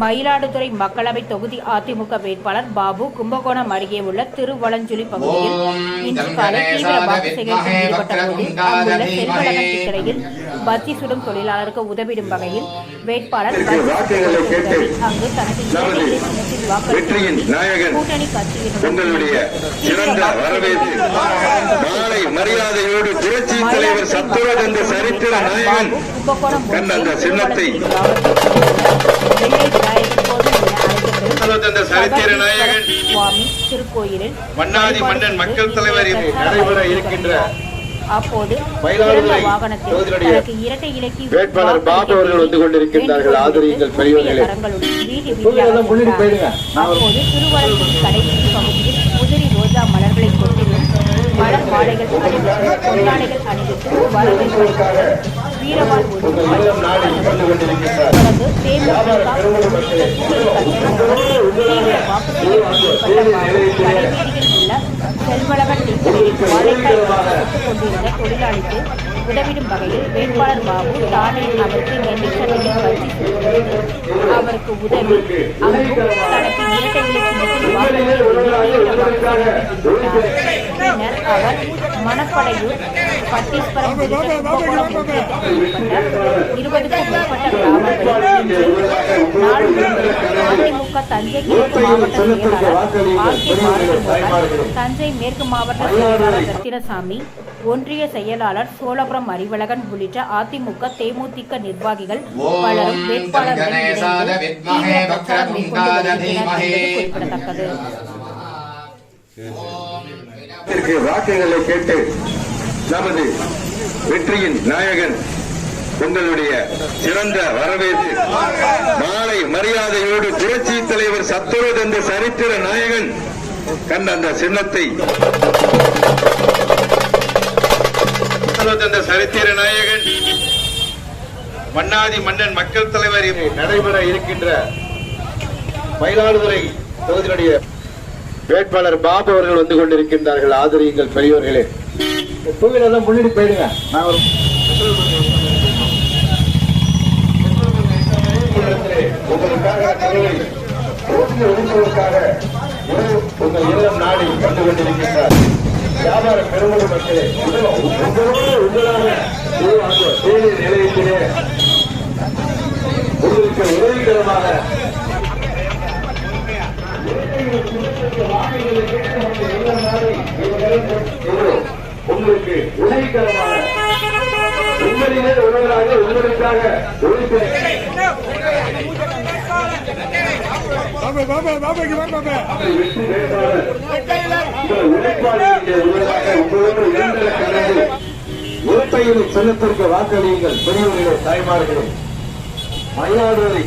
மயிலாடுதுறை மக்களவை தொகுதி அதிமுக வேட்பாளர் பாபு கும்பகோணம் அருகே உள்ள திருவலஞ்சுழி பகுதியில் இன்று காலை தீவிர வாக்கு சேகரிப்பில் ஈடுபட்ட போது அங்குள்ள செல்வழகன் திக்கரையில் பத்தி சுடும் தொழிலாளருக்கு உதவிடும் வகையில் வேட்பாளர் அங்கு தனது சின்னத்தில் வாக்களித்தார். கூட்டணி கட்சியினர் புரட்சி தலைவர் சத்துவத் என்ற சரித்திர நாயகன் கண்ட அந்த சின்னத்தை சரித்திர நாயகன் திருக்கோயிலில் மன்னாதி மன்னன் மக்கள் தலைவர் நடைபெற இருக்கின்ற அப்போது இரட்டை இலக்கி வேட்பாளர் பாபு அவர்கள் வந்து கொண்டிருக்கின்றார்கள். ஆதரியுங்கள் பெரியவர்களே. அப்போது பகுதியில் உதிரி ரோஜா மலர்களை மலர் அணிவித்து பொன்னாடைகள் அணிவித்து வரவேற்பு வீரவாள் தொடர்ந்து தேமுதிக உள்ள செல்வளவன் திட்டத்தில் வாழைக்காய் கொண்டிருந்த தொழிலாளிக்கு உதவிடும் வகையில் வேட்பாளர் பாபு தானே அவருக்கு நெல்லிச்சந்தையில் வச்சு அவருக்கு உதவி அங்கும் தனக்கு இரட்டை சின்னத்தில் வாக்களித்து பின்னர் அவர் மணப்படையூர் பட்டீஸ்வரம் இருபதுக்கும் மேற்பட்ட கிராமங்களில் நாள் அதிமுக தஞ்சை கிழக்கு மாவட்ட செயலாளர் தஞ்சை மேற்கு மாவட்ட செயலாளர் ரத்தினசாமி ஒன்றிய செயலாளர் சோழபுரம் அறிவழகன் உள்ளிட்ட அதிமுக தேமுதிக நிர்வாகிகள் பலரும் பிரச்சாரம் மேற்கொண்டு வருகின்றனர் என்பது குறிப்பிடத்தக்கது வாக்குகளை கேட்டு நமது வெற்றியின் நாயகன் உங்களுடைய சிறந்த வரவேற்பு. மாலை மரியாதையோடு புரட்சி தலைவர் சத்துவத் என்ற சரித்திர நாயகன் கண்ட அந்த சின்னத்தை. சத்துவத் என்ற சரித்திர நாயகன் மன்னாதி மன்னன் மக்கள் தலைவர் நடைபெற இருக்கின்ற மயிலாடுதுறை தொகுதியினுடைய வேட்பாளர் பாபு அவர்கள் வந்து கொண்டிருக்கின்றார்கள். ஆதரியுங்கள் பெரியவர்களே டூவீலர்லாம் முன்னாடி போயிடுங்க. நான் ஒரு உங்களுக்காக கருவை ஓட்டி ஒதுக்குவதற்காக உங்கள் இல்லம் நாடி வந்து கொண்டிருக்கின்றார் வியாபார பெருமளவு மக்களே உங்களோடு உங்களாக தேனி நிலையத்திலே உங்களுக்கு உதவிகரமாக உங்களுக்கு உதவிகரமாக உங்களிலே உணவராக உங்களுக்காக உழைப்பு பாபா பாபா பாபா இங்க வா பாபா உழைப்பையில் வாக்களியுங்கள். பெரியவர்களே தாய்மார்களே. மயிலாடுதுறை